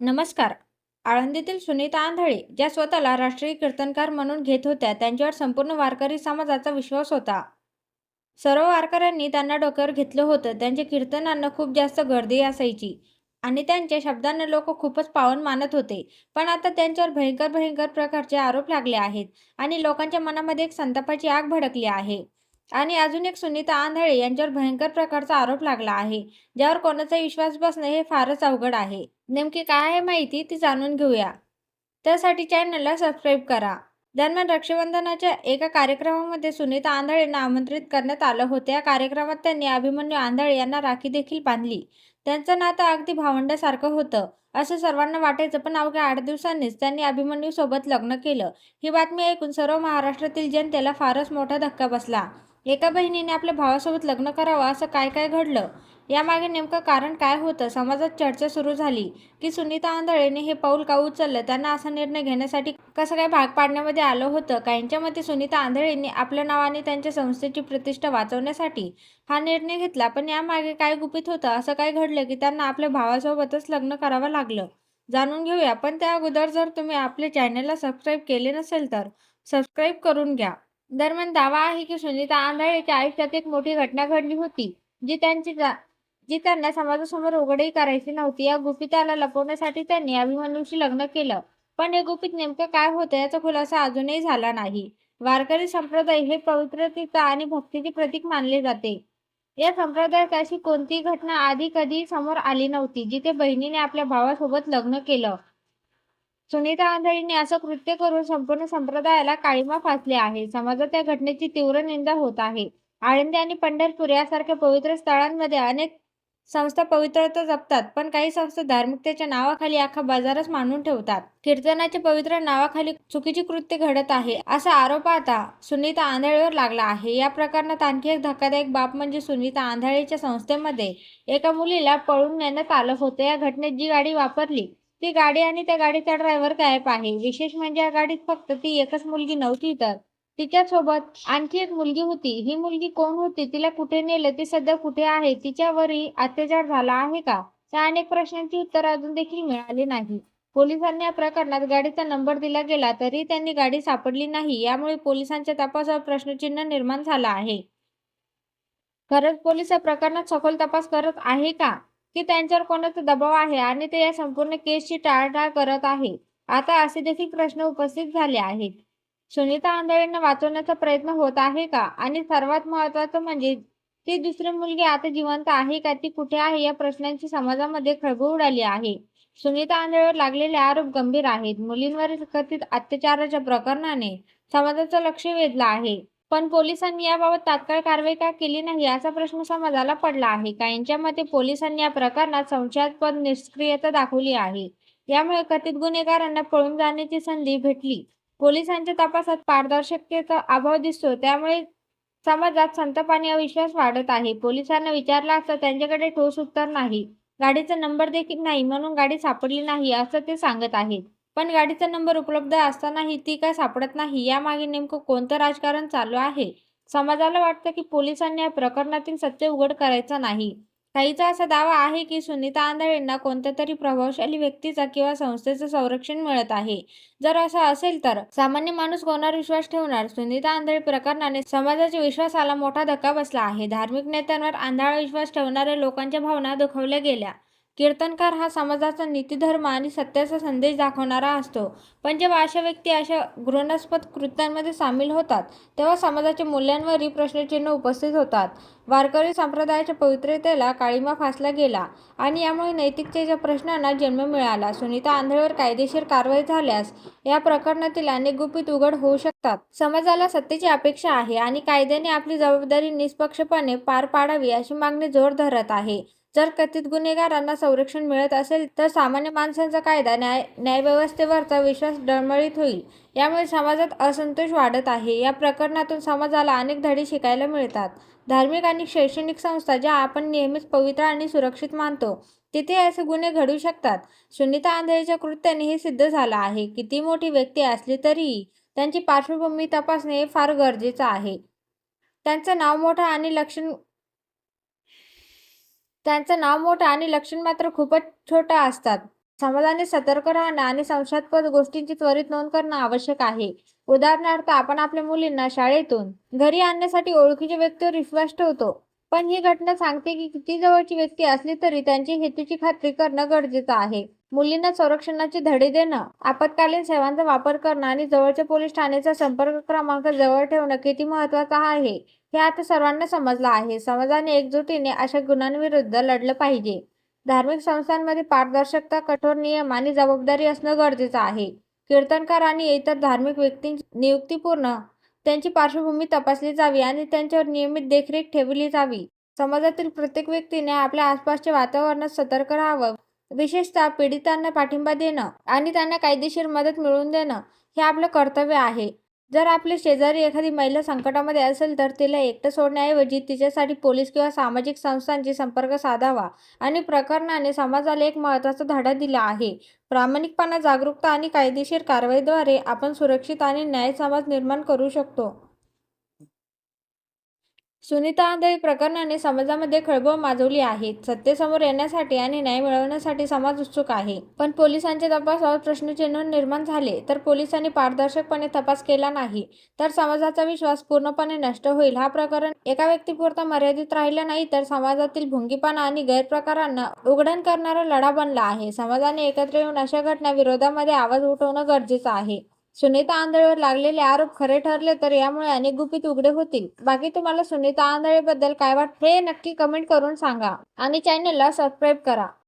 नमस्कार. आळंदीतील सुनीता आंधळे ज्या स्वतःला राष्ट्रीय कीर्तनकार म्हणून घेत होत्या त्यांच्यावर संपूर्ण वारकरी समाजाचा विश्वास होता. सर्व वारकऱ्यांनी त्यांना डोक्यावर घेतलं होतं त्यांच्या कीर्तनांना खूप जास्त गर्दी असायची आणि त्यांच्या शब्दांना लोक खूपच पावन मानत होते. पण आता त्यांच्यावर भयंकर भयंकर प्रकारचे आरोप लागले आहेत आणि लोकांच्या मनामध्ये एक संतापाची आग भडकली आहे. आणि अजून एक सुनीता आंधळे यांच्यावर भयंकर प्रकारचा आरोप लागला आहे ज्यावर कोणाचा विश्वास बसणं हे फारच अवघड आहे. नेमकी काय आहे माहिती ती जाणून घेऊया. त्यासाठी चॅनलला सबस्क्राईब करा. दरम्यान रक्षाबंधनाच्या एका कार्यक्रमामध्ये सुनीता आंधळेंना आमंत्रित करण्यात आलं होतं. या कार्यक्रमात त्यांनी अभिमन्यू आंधळे यांना राखी देखील बांधली. त्यांचं नातं अगदी भावंडासारखं होतं असं सर्वांना वाटायचं पण अवघ्या आठ दिवसांनीच त्यांनी अभिमन्यू सोबत लग्न केलं. ही बातमी ऐकून सर्व महाराष्ट्रातील जनतेला फारच मोठा धक्का बसला. एका बहिणीने आपल्या भावासोबत लग्न करावं असं काय काय घडलं? यामागे नेमकं कारण काय होतं? समाजात चर्चा सुरू झाली की सुनीता आंधळेने हे पाऊल का उचललं? त्यांना असा निर्णय घेण्यासाठी कसं काय भाग पाडण्यामध्ये आलं होतं? काहींच्या मते सुनीता आंधळेंनी आपल्या नावाने त्यांच्या संस्थेची प्रतिष्ठा वाचवण्यासाठी हा निर्णय घेतला? पण यामागे काय गुपित होतं? असं काय घडलं की त्यांना आपल्या भावासोबतच लग्न करावं लागलं? जाणून घेऊया. पण त्या अगोदर जर तुम्ही आपल्या चॅनलला सबस्क्राईब केले नसेल तर सबस्क्राईब करून घ्या. दरम्यान दावा आहे की सुनीता आंधळेच्या आयुष्यात एक मोठी घटना घडली होती जी त्यांची जी त्यांना समाजासमोर उघडही करायची नव्हती. या गुपिताला लपवण्यासाठी त्यांनी अभिमन्यूशी लग्न केलं. पण हे गुपित नेमकं काय होतं याचा खुलासा अजूनही झाला नाही. वारकरी संप्रदाय हे पवित्रतेचा आणि भक्तीचे प्रतीक मानले जाते. या संप्रदायात अशी कोणतीही घटना आधी कधी समोर आली नव्हती जिथे बहिणीने आपल्या भावासोबत लग्न केलं. सुनीता आंधळीने असं कृत्य करून संपूर्ण संप्रदायाला काळीमा फासले आहे. समाजात त्या घटनेची तीव्र निंदा होत आहे. आळंदी आणि पंढरपूर यासारख्या पवित्र स्थळांमध्ये अनेक संस्था पवित्रता जपतात पण काही संस्था धार्मिकतेच्या नावाखाली अख्खा बाजारच मांडून ठेवतात. कीर्तनाच्या पवित्र नावाखाली चुकीची कृत्य घडत आहे असा आरोप आता सुनीता आंधळेवर लागला आहे. या प्रकरणात आणखी एक धक्कादायक बाब म्हणजे सुनीता आंधळेच्या संस्थेमध्ये एका मुलीला पळून नेण्यात आलं होतं. या घटनेत जी गाडी वापरली ती गाडी आणि त्या गाडीचा ड्रायव्हर गायब आहे. विशेष म्हणजे या गाडीत फक्त ती एकच मुलगी नव्हती तर. तिच्यासोबत आणखी एक मुलगी होती. ही मुलगी कोण होती? तिला कुठे नेलं? ती सध्या कुठे आहे? तिच्यावरही अत्याचार झाला आहे का? त्या अनेक प्रश्नांची उत्तर अजून देखील मिळाली नाही. पोलिसांनी या प्रकरणात गाडीचा नंबर दिला गेला तरी त्यांनी गाडी सापडली नाही. यामुळे पोलिसांच्या तपासावर प्रश्नचिन्ह निर्माण झाला आहे. खरंच पोलीस या प्रकरणात सखोल तपास करत आहे का? की त्यांच्यावर कोणाचा दबाव आहे आणि ते या संपूर्ण केसची टाळाटाळ करत आहे. आता असे देखील प्रश्न उपस्थित झाले आहेत. सुनीता आंधळेंना वाचवण्याचा प्रयत्न होत आहे का? आणि सर्वात महत्वाचं म्हणजे ती दुसरी मुलगी आता जिवंत आहे का? ती कुठे आहे? या प्रश्नांची समाजामध्ये खळबळ उडाली आहे. सुनीता आंधळेवर लागलेले आरोप गंभीर आहेत. मुलींवर कथित अत्याचाराच्या प्रकरणाने समाजाचं लक्ष वेधलं आहे. पण पोलिसांनी याबाबत तात्काळ कारवाई का केली नाही असा प्रश्न समाजाला पडला आहे. काहींच्या मते पोलिसांनी या प्रकरणात संशयास्पद निष्क्रियता दाखवली आहे? यामुळे कथित गुन्हेगारांना पळून जाण्याची संधी भेटली. पोलिसांच्या तपासात पारदर्शकतेचा अभाव दिसतो त्यामुळे समाजात संताप आणि अविश्वास वाढत आहे. पोलिसांना विचारला असता त्यांच्याकडे ठोस उत्तर नाही. गाडीचा नंबर देखील नाही म्हणून गाडी सापडली नाही असं ते सांगत आहेत. पण गाडीचा नंबर उपलब्ध असतानाही ती का सापडत नाही यामागे नेमकं कोणतं राजकारण चालू आहे? समाजाला वाटतं की पोलिसांनी या प्रकरणातील सत्य उघड करायचं नाही. काहीचा असा दावा आहे की सुनीता आंधळेंना कोणत्या तरी प्रभावशाली व्यक्तीचा किंवा संस्थेचं संरक्षण मिळत आहे. जर असं असेल तर सामान्य माणूस कोणावर विश्वास ठेवणार? सुनीता आंधळे प्रकरणाने समाजाच्या विश्वासाला मोठा धक्का बसला आहे. धार्मिक नेत्यांवर आंधळा विश्वास ठेवणाऱ्या लोकांच्या भावना दुखवल्या गेल्या. कीर्तनकार हा समाजाचा नीतिधर्म आणि सत्याचा संदेश दाखवणारा असतो. पण जेव्हा अशा व्यक्ती अशा घृणास्पद कृत्यांमध्ये सामील होतात तेव्हा समाजाच्या मूल्यांवरही प्रश्नचिन्ह उपस्थित होतात. वारकरी संप्रदायाच्या पवित्रतेला काळीमा फासला गेला आणि यामुळे नैतिकतेच्या प्रश्नांना जन्म मिळाला सुनीता आंधळेवर कायदेशीर कारवाई झाल्यास या प्रकरणातील अनेक गुपित उघड होऊ शकतात. समाजाला सत्तेची अपेक्षा आहे आणि कायद्याने आपली जबाबदारी निष्पक्षपणे पार पाडावी अशी मागणी जोर धरत आहे. जर कथित गुन्हेगारांना संरक्षण मिळत असेल तर सामान्य माणसांचा कायदा न्याय न्यायव्यवस्थेवरचा विश्वास डळमळीत होईल. यामुळे समाजात असंतोष वाढत आहे. या प्रकरणातून समाजाला अनेक धडे शिकायला मिळतात. धार्मिक आणि शैक्षणिक संस्था ज्या आपण नेहमीच पवित्र आणि सुरक्षित मानतो तिथे असे गुन्हे घडू शकतात. सुनीता आंधळेच्या कृत्याने हे सिद्ध झालं आहे. किती मोठी व्यक्ती असली तरीही त्यांची पार्श्वभूमी तपासणे हे फार गरजेचं आहे. त्यांचं नाव मोठं आणि लक्षण त्यांचं नाव मोठं आणि लक्षण मात्र खूपच छोटा असतात. समाजाने सतर्क राहणं आणि संशयास्पद गोष्टींची त्वरित नोंद करणं आवश्यक आहे. उदाहरणार्थ आपण आपल्या मुलींना शाळेतून घरी आणण्यासाठी ओळखीच्या व्यक्तीवर विश्वास ठेवतो. पण ही घटना सांगते की किती जवळची व्यक्ती असली तरी त्यांची हेतूची खात्री करणं गरजेचं आहे. मुलींना संरक्षणाचे धडे देणं आपत्कालीन सेवांचा वापर करणं आणि जवळच्या पोलीस ठाण्याचा संपर्क क्रमांक जवळ ठेवणं किती महत्वाचं आहे हे आता सर्वांना समजलं आहे. समाजाने एकजुटीने अशा गुणांविरुद्ध लढलं पाहिजे. धार्मिक संस्थांमध्ये पारदर्शकता कठोर नियम आणि जबाबदारी असणं गरजेचं आहे. कीर्तनकार आणि इतर धार्मिक व्यक्तींची नियुक्तीपूर्ण त्यांची पार्श्वभूमी तपासली जावी आणि त्यांच्यावर नियमित देखरेख ठेवली जावी. समाजातील प्रत्येक व्यक्तीने आपल्या आसपासच्या वातावरणात सतर्क राहावं विशेषतः पीडितांना पाठिंबा देणं आणि त्यांना कायदेशीर मदत मिळवून देणं हे आपलं कर्तव्य आहे. जर आपले शेजारी एखादी महिला संकटामध्ये असेल तर तिला एकटं सोडण्याऐवजी तिच्यासाठी पोलीस किंवा सामाजिक संस्थांशी संपर्क साधावा आणि प्रकरणाने समाजाला एक महत्त्वाचा धडा दिला आहे. प्रामाणिकपणा जागरूकता आणि कायदेशीर कारवाईद्वारे आपण सुरक्षित आणि न्याय समाज निर्माण करू शकतो. सुनीता आंधळे प्रकरणाने समाजामध्ये खळबळ माजवली आहे. सत्तेसमोर येण्यासाठी आणि न्याय मिळवण्यासाठी समाज उत्सुक आहे. पण पोलिसांच्या तपासावर प्रश्नचिन्ह निर्माण झाले तर पोलिसांनी पारदर्शकपणे तपास केला नाही तर समाजाचा विश्वास पूर्णपणे नष्ट होईल. हा प्रकरण एका व्यक्तीपुरता मर्यादित राहिला नाही तर समाजातील भुंगीपणा आणि गैरप्रकारांना उघडण करणारा लढा बनला आहे. समाजाने एकत्र येऊन अशा घटना विरोधामध्ये आवाज उठवणं गरजेचं आहे. सुनीता आंधळेवर लागलेले आरोप खरे ठरले तर यामुळे अनेक गुपित उघडे होतील. बाकी तुम्हाला सुनीता आंधळेबद्दल काय वाटते हे नक्की कमेंट करून सांगा आणि चॅनलला सबस्क्राईब करा.